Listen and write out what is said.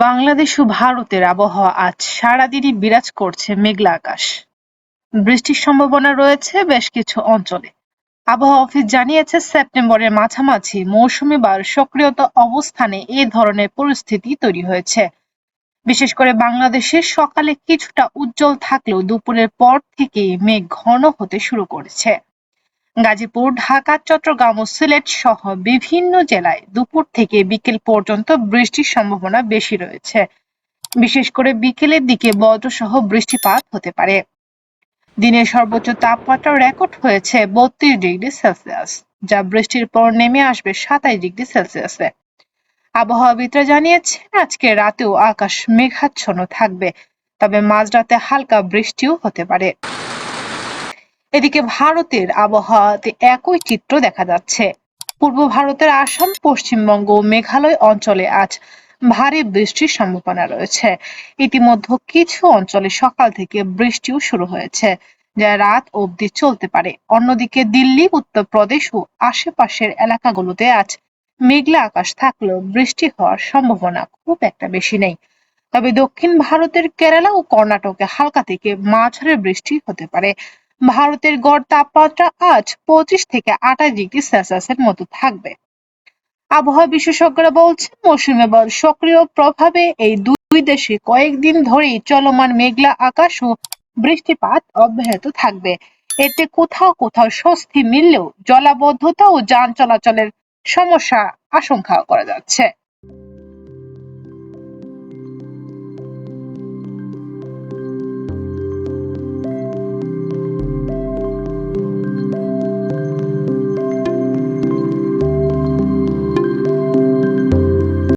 বাংলাদেশ ও ভারতের আবহাওয়া আজ সারাদিনই বিরাজ করছে মেঘলা আকাশ। বৃষ্টির সম্ভাবনা রয়েছে বেশ কিছু অঞ্চলে। আবহাওয়া অফিস জানিয়েছে, সেপ্টেম্বরের মাঝামাঝি মৌসুমি বায়ুর সক্রিয়তা অবস্থানে এ ধরনের পরিস্থিতি তৈরি হয়েছে। বিশেষ করে বাংলাদেশে সকালে কিছুটা উজ্জ্বল থাকলেও দুপুরের পর থেকেই মেঘ ঘন হতে শুরু করেছে। গাজীপুর, ঢাকা, চট্টগ্রাম ও সিলেট সহ বিভিন্ন জেলায় দুপুর থেকে বিকেল পর্যন্ত বৃষ্টির সম্ভাবনা বেশি রয়েছে। বিশেষ করে বিকেলের দিকে বজ্রসহ বৃষ্টিপাত হতে পারে। দিনের সর্বোচ্চ তাপমাত্রা রেকর্ড হয়েছে বত্রিশ ডিগ্রি সেলসিয়াস, যা বৃষ্টির পর নেমে আসবে সাতাইশ ডিগ্রি সেলসিয়াসে। আবহাওয়াবিদরা জানিয়েছেন আজকে রাতেও আকাশ মেঘাচ্ছন্ন থাকবে, তবে মাঝরাতে হালকা বৃষ্টিও হতে পারে। এদিকে ভারতের আবহাওয়াতে একই চিত্র দেখা যাচ্ছে। পূর্ব ভারতের আসাম, পশ্চিমবঙ্গ মেঘালয় অঞ্চলে আজ ভারী বৃষ্টির সম্ভাবনা রয়েছে। ইতিমধ্যে কিছু অঞ্চলে সকাল থেকে বৃষ্টিও শুরু হয়েছে, যা রাত অবধি চলতে পারে। অন্যদিকে দিল্লি, উত্তরপ্রদেশ ও আশেপাশের এলাকাগুলোতে আজ মেঘলা আকাশ থাকলেও বৃষ্টি হওয়ার সম্ভাবনা খুব একটা বেশি নেই। তবে দক্ষিণ ভারতের কেরালা ও কর্ণাটকে হালকা থেকে মাঝারি বৃষ্টি হতে পারে। ভারতের গড় তাপমাত্রা আজ পঁচিশ থেকে আঠাশ ডিগ্রি সেলসিয়াসের মতো থাকবে। আবহাওয়া বিশেষজ্ঞরা বলছেন, মৌসুমী বায়ুর সক্রিয় প্রভাবে এই দুই দেশে কয়েকদিন ধরেই চলমান মেঘলা আকাশ ও বৃষ্টিপাত অব্যাহত থাকবে। এতে কোথাও কোথাও স্বস্তি মিললেও জলাবদ্ধতা ও যান চলাচলের সমস্যা আশঙ্কা করা যাচ্ছে।